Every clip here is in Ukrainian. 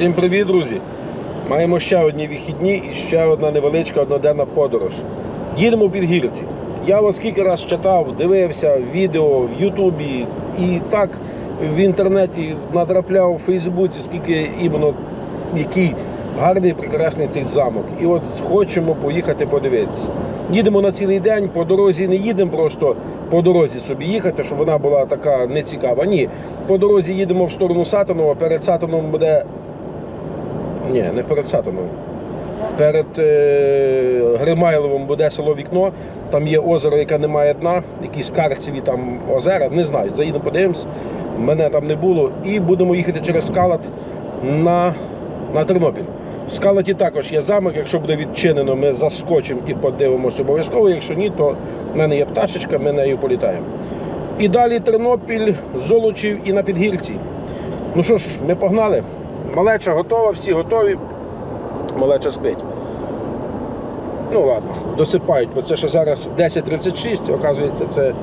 Всім привіт, друзі! Маємо ще одні вихідні і ще одна невеличка одноденна подорож. Їдемо в Підгірці. Я вас скільки раз читав, дивився відео в Ютубі і так в інтернеті натрапляв у Фейсбуці, скільки іменно який гарний, прекрасний цей замок. І от хочемо поїхати подивитися. Їдемо на цілий день, по дорозі не їдемо просто по дорозі собі їхати, щоб вона була така нецікава. Ні, по дорозі їдемо в сторону Сатанова, перед Сатаном буде ні, не перед Сатаном. Перед е, Гримайловим буде село Вікно, там є озеро, яке не має дна, якісь карцеві там озера, не знаю. Заїдемо подивимось. Мене там не було. І будемо їхати через скалат на, на Тернопіль. В скалаті також є замок. Якщо буде відчинено, ми заскочимо і подивимося обов'язково. Якщо ні, то в мене є пташечка, ми нею політаємо. І далі Тернопіль, Золочів і на Підгірці. Ну що ж, ми погнали. Малеча готова, всі готові. Малеча спить. Ну ладно, досипають, бо це ще зараз 10.36, оказується, це,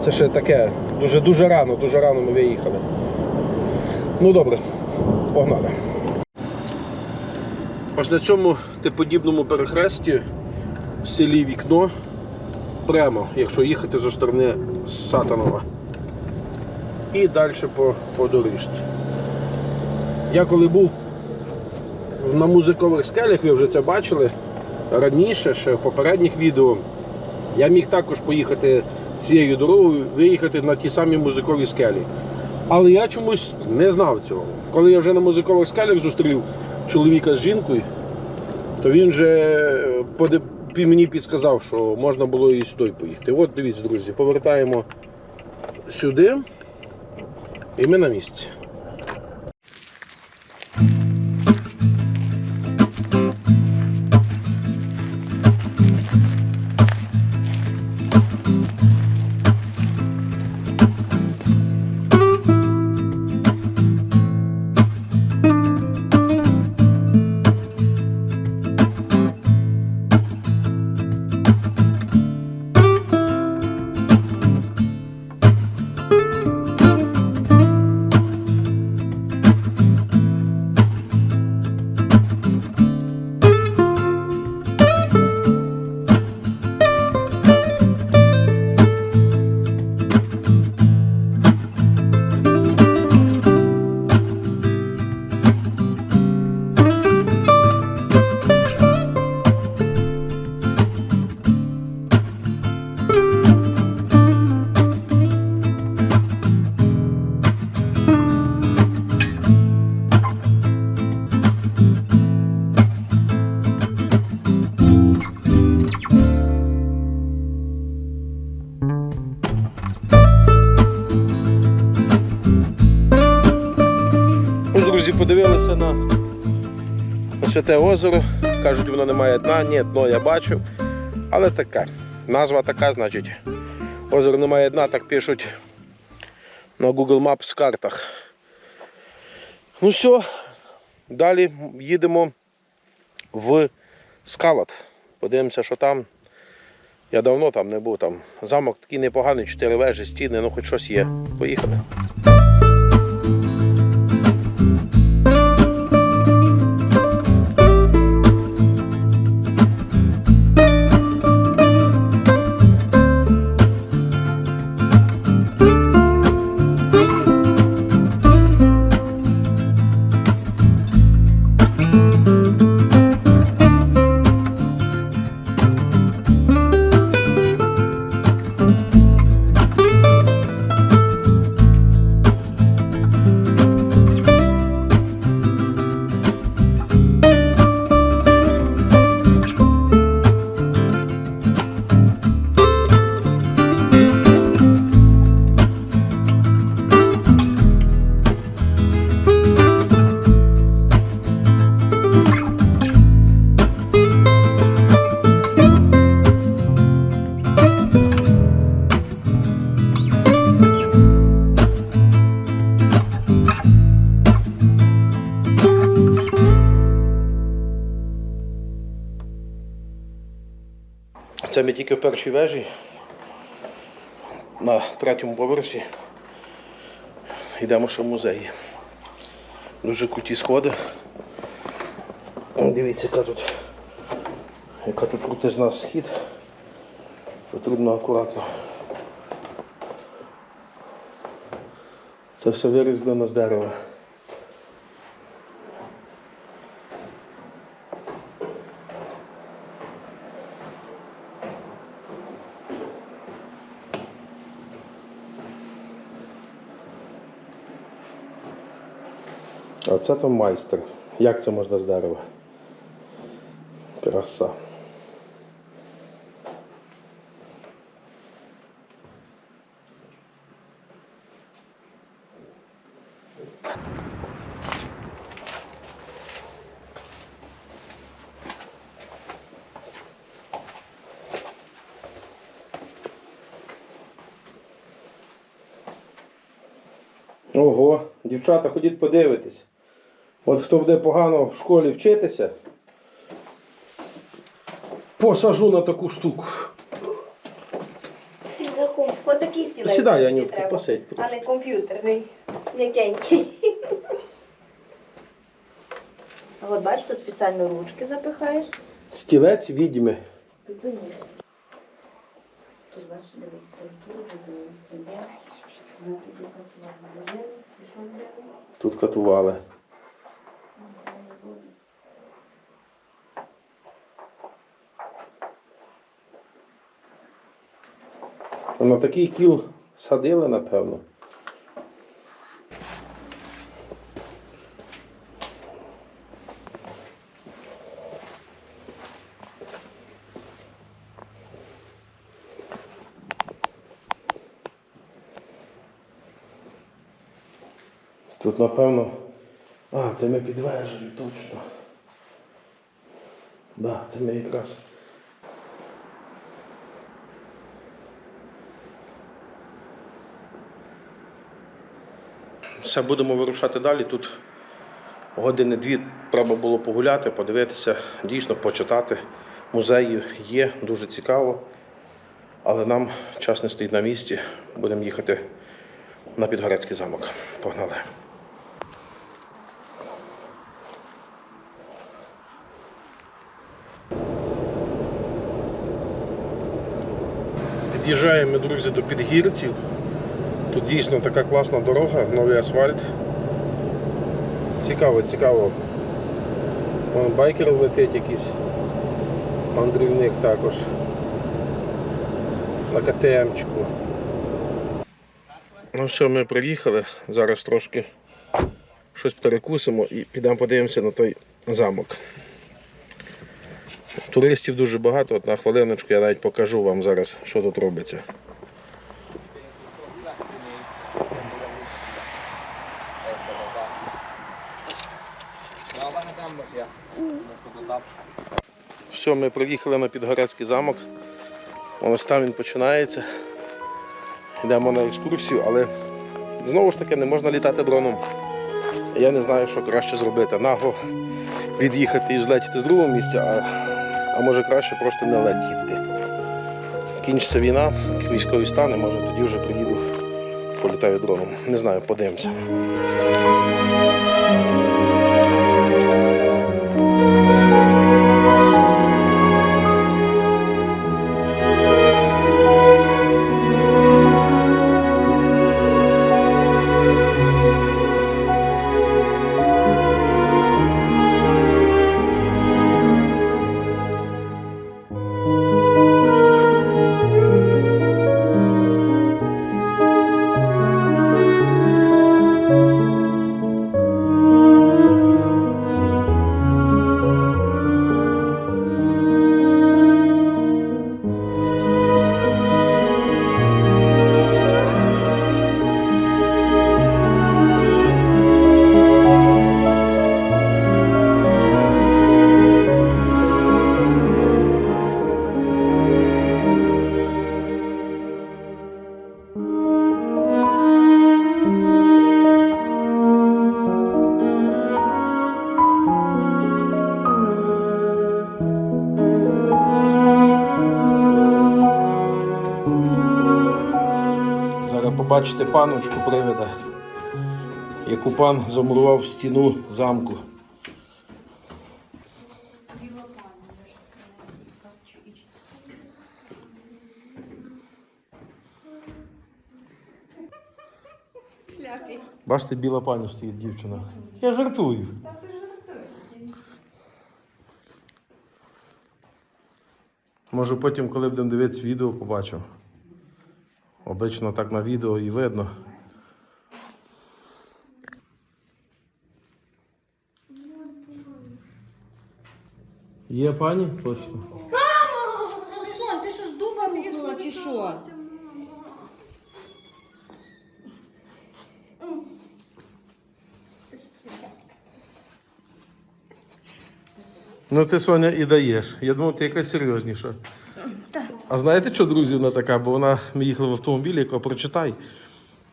це ще таке дуже дуже рано, дуже рано ми виїхали. Ну добре, погнали. Ось на цьому типодібному перехресті в селі Вікно прямо, якщо їхати зі сторони Сатанова. І далі по, по доріжці. Я коли був на музикових скелях, ви вже це бачили раніше, ще в попередніх відео, я міг також поїхати цією дорогою, виїхати на ті самі музикові скелі. Але я чомусь не знав цього. Коли я вже на музикових скелях зустрів чоловіка з жінкою, то він вже мені підсказав, що можна було і сюди поїхати. От дивіться, друзі, повертаємо сюди, і ми на місці. Озеро. Кажуть, воно не має дна. Ні, дно я бачив. Але таке. Назва така, значить. Озеро не має дна, так пишуть на Google Maps картах. Ну все, далі їдемо в скалат. Подивимося, що там. Я давно там не був. Там замок такий непоганий, чотири вежі, стіни, ну хоч щось є. Поїхали. Це тільки в першій вежі на третьому поверсі. Йдемо ще в музеї. Дуже круті сходи. Дивіться, яка тут, яка тут крутизна схід. Потрібно акуратно. Це все вирізблено з дерева. А це там майстер. Як це можна з дерева? Краса. Ого, дівчата, ходіть подивитись. От хто буде погано в школі вчитися, посажу на таку штуку. Ось такий стілець. Сідай, Анютка, треба. посидь. А не комп'ютерний, м'якенький. А от бачиш, тут спеціально ручки запихаєш. Стілець відьми. Тут ні. Тут бачиш, дивись, тут, тут. Катували. Один, пішов один. Тут катували. На такий кіл садили, напевно. Тут, напевно. А, це ми під вежею, точно. Да, це ми якраз. Все, будемо вирушати далі. Тут години дві треба було погуляти, подивитися, дійсно почитати. Музеї є, дуже цікаво. Але нам час не стоїть на місці. Будемо їхати на Підгорецький замок. Погнали. Під'їжджаємо, друзі, до Підгірців. Тут дійсно така класна дорога, новий асфальт. Цікаво, цікаво. Вон байкер летить якийсь. Мандрівник також. На КТМчику. Ну все, ми приїхали. Зараз трошки щось перекусимо і підемо подивимося на той замок. Туристів дуже багато, от на хвилиночку я навіть покажу вам зараз, що тут робиться. Все, ми приїхали на Підгорецький замок. Ось там він починається. Йдемо на екскурсію, але знову ж таки не можна літати дроном. Я не знаю, що краще зробити. Наго від'їхати і злетіти з другого місця, а, а може краще просто не летіти. Кінчиться війна, військовий стан, і може тоді вже приїду, політаю дроном. Не знаю, подивимося. бачите паночку привида, яку пан замурував в стіну замку. Бачите, біла пані стоїть дівчина. Я жартую. Може потім, коли будемо дивитися відео, побачимо. Обично так на відео і видно. Є пані? Точно. Сон, ти що з дуба рухнула чи що? Ну ти Соня і даєш. Я думав, ти якась серйозніша. А знаєте, що друзі вона така? Бо вона ми їхали в автомобілі, яка прочитай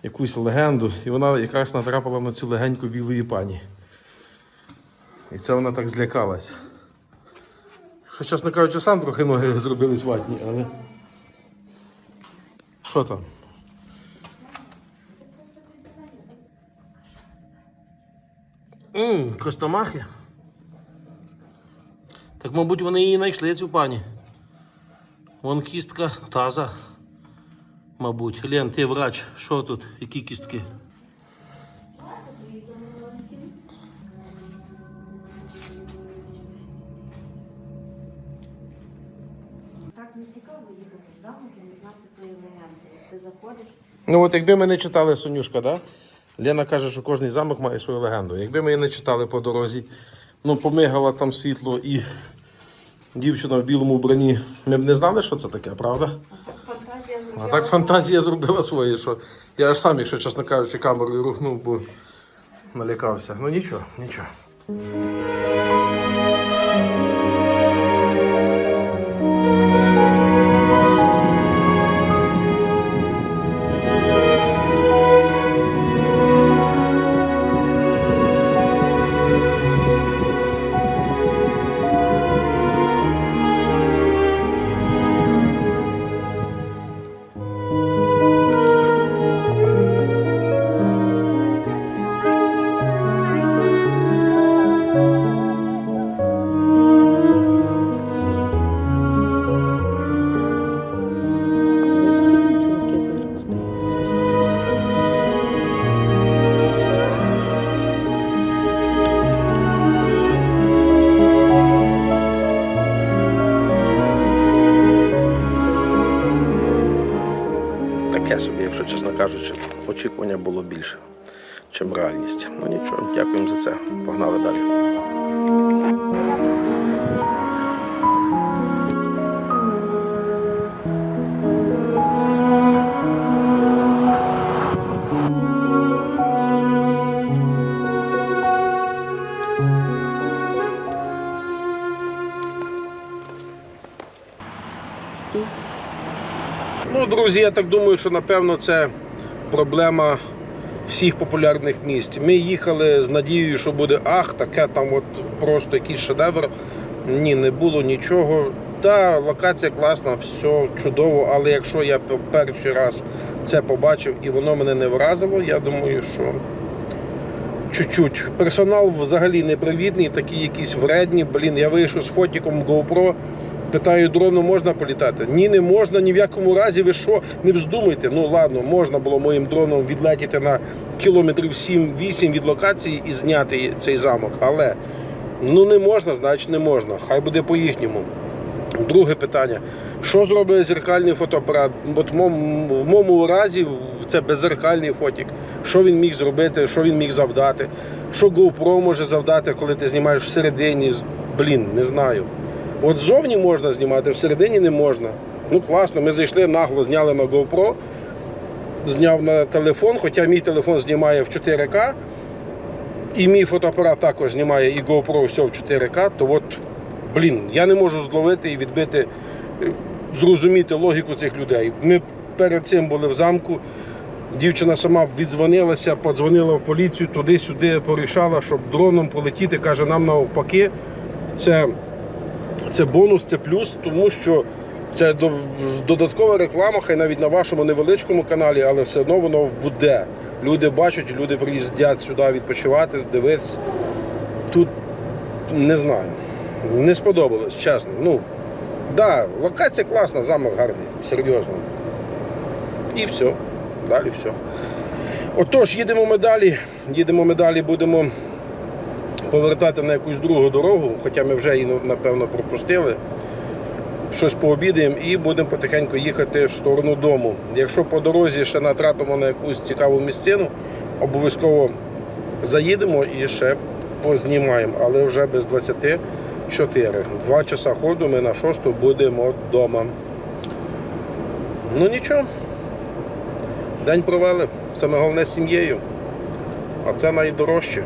якусь легенду, і вона якраз натрапила на цю легеньку білої пані. І це вона так злякалась. Що, чесно кажучи, сам трохи ноги зробились ватні, але. Що там? Костомахи. Так, мабуть, вони її знайшли, цю пані. Вон кістка таза. Мабуть. Лен, ти врач. Що тут? Які кістки? Так не цікаво їхати в замок і не знати тої легенди. Ти заходиш, Ну от якби ми не читали Сонюшка, да? Лена каже, що кожен замок має свою легенду. Якби ми її не читали по дорозі, ну помигала там світло і дівчина в білому вбранні, ми б не знали, що це таке, правда? А так фантазія зробила своє, що я аж сам, якщо чесно кажучи, камерою рухнув, бо налякався. Ну нічого, нічого. Кажучи, очікування було більше, чим реальність. Ну нічого, дякуємо за це. Погнали далі. Ну, друзі, я так думаю, що напевно це проблема всіх популярних місць. Ми їхали з надією, що буде ах, таке там от просто якийсь шедевр. Ні, не було нічого. Та, локація класна, все чудово, але якщо я перший раз це побачив і воно мене не вразило, я думаю, що чуть-чуть. Персонал взагалі непривітний, такі якісь вредні. Блін, я вийшов з фотіком GoPro, питаю, дрону можна політати? Ні, не можна, ні в якому разі. Ви що, не вздумайте. Ну ладно, можна було моїм дроном відлетіти на кілометрів 7-8 від локації і зняти цей замок. Але ну не можна, значить не можна. Хай буде по-їхньому. Друге питання. Що зробить зеркальний фотоапарат? От в моєму, разі це беззеркальний фотік. Що він міг зробити, що він міг завдати? Що GoPro може завдати, коли ти знімаєш всередині? Блін, не знаю. От ззовні можна знімати, всередині не можна. Ну класно, ми зайшли нагло, зняли на GoPro, зняв на телефон, хоча мій телефон знімає в 4К, і мій фотоапарат також знімає і GoPro все в 4К, то от, блін, я не можу зловити і відбити, е, зрозуміти логіку цих людей. Ми перед цим були в замку. Дівчина сама віддзвонилася, подзвонила в поліцію, туди-сюди порішала, щоб дроном полетіти. Каже, нам навпаки, це, це бонус, це плюс, тому що це додаткова реклама, хай навіть на вашому невеличкому каналі, але все одно воно буде. Люди бачать, люди приїздять сюди відпочивати, дивитися. Тут не знаю. Не сподобалось, чесно. Ну, да, локація класна, замок гарний, серйозно. І все. Далі все. Отож, їдемо ми далі. Їдемо ми далі, будемо повертати на якусь другу дорогу, хоча ми вже її, напевно, пропустили. Щось пообідаємо і будемо потихеньку їхати в сторону дому. Якщо по дорозі ще натрапимо на якусь цікаву місцину, обов'язково заїдемо і ще познімаємо, але вже без 24. Два часа ходу ми на шосту будемо вдома. Ну нічого. День провели. Саме головне з сім'єю. А це найдорожче.